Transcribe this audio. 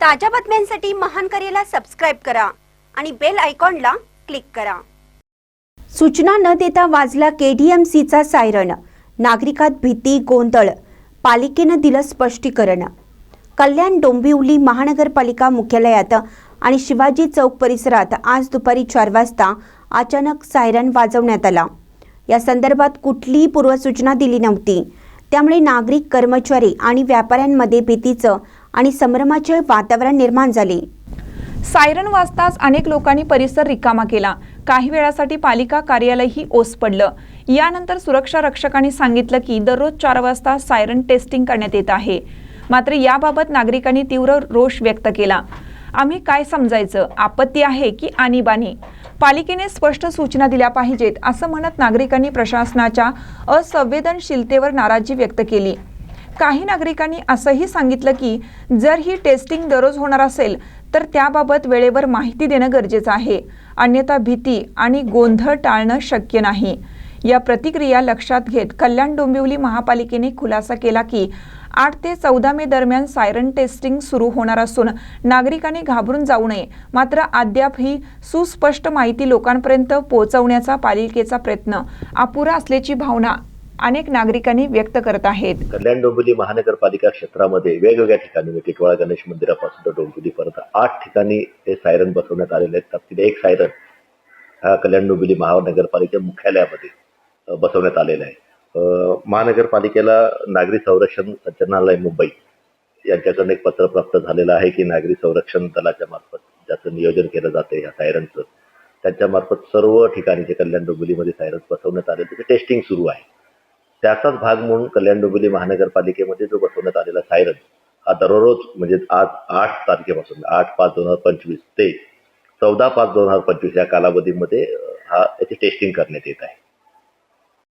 ताज्या बातम्यांसाठी महान करेला सबस्क्राईब करा आणि बेल आयकॉनला क्लिक करा. सूचना न देता वाजला केडीएमसीचा सायरन नागरिकात भीती गोंधळ. पालिकेनं दिलं स्पष्टीकरण. कल्याण डोंबिवली महानगरपालिका मुख्यालयात आणि शिवाजी चौक परिसरात आज दुपारी चार वाजता अचानक सायरन वाजवण्यात आला. या संदर्भात कुठलीही पूर्वसूचना दिली नव्हती. त्यामुळे नागरिक कर्मचारी आणि व्यापाऱ्यांमध्ये भीतीचं आणि संभ्रमाचे वातावरण निर्माण झाले. सायरन वाजताच अनेक लोकांनी परिसर रिकामा केला. काही वेळासाठी पालिका कार्यालयही ओस पडलं. यानंतर सुरक्षा रक्षकांनी सांगितलं की दररोज चार वाजता सायरन टेस्टिंग करण्यात येत आहे. मात्र याबाबत नागरिकांनी तीव्र रोष व्यक्त केला. आम्ही काय समजायचं? आपत्ती आहे की आणीबाणी? पालिकेने स्पष्ट सूचना दिल्या पाहिजेत असं म्हणत नागरिकांनी प्रशासनाच्या असंवेदनशीलतेवर नाराजी व्यक्त केली. काही नागरिकांनी असंही सांगितलं की जर ही टेस्टिंग दररोज होणार असेल तर त्याबाबत वेळेवर माहिती देणं गरजेचं आहे. अन्यथा भीती आणि गोंधळ टाळणं शक्य नाही. या प्रतिक्रिया लक्षात घेत कल्याण डोंबिवली महापालिकेने खुलासा केला की आठ ते चौदा मे दरम्यान सायरन टेस्टिंग सुरू होणार असून नागरिकांनी घाबरून जाऊ नये. मात्र अद्याप ही सुस्पष्ट माहिती लोकांपर्यंत पोहोचवण्याचा पालिकेचा प्रयत्न अपुरा असल्याची भावना अनेक नागरिकांनी व्यक्त करत आहेत. कल्याण डोंबिवली महानगरपालिका क्षेत्रामध्ये वेगवेगळ्या ठिकाणी म्हणजे टिटवाळा गणेश मंदिरापासून तर डोंबिवलीपर्यंत आठ ठिकाणी हे सायरन बसवण्यात आलेले आहेत. त्यातील एक सायरन हा कल्याण डोंबिवली महानगरपालिका मुख्यालयामध्ये बसवण्यात आलेला आहे. महानगरपालिकेला नागरी संरक्षण संचालनालय मुंबई यांच्याकडून एक पत्र प्राप्त झालेलं आहे की नागरी संरक्षण दलाच्या मार्फत ज्याचं नियोजन केलं जाते ह्या सायरनचं त्यांच्या मार्फत सर्व ठिकाणी जे कल्याण डोंबिवलीमध्ये सायरन बसवण्यात आले त्याचे टेस्टिंग सुरू आहे. त्याचाच भाग म्हणून कल्याण डोंबिवली महानगरपालिकेमध्ये जो बसवण्यात आलेला सायरन हा दररोज म्हणजे आज आठ तारखेपासून आठ पाच दोन हजार पंचवीस ते चौदा पाच दोन हजार पंचवीस या कालावधीमध्ये हा याची टेस्टिंग करण्यात येत आहे.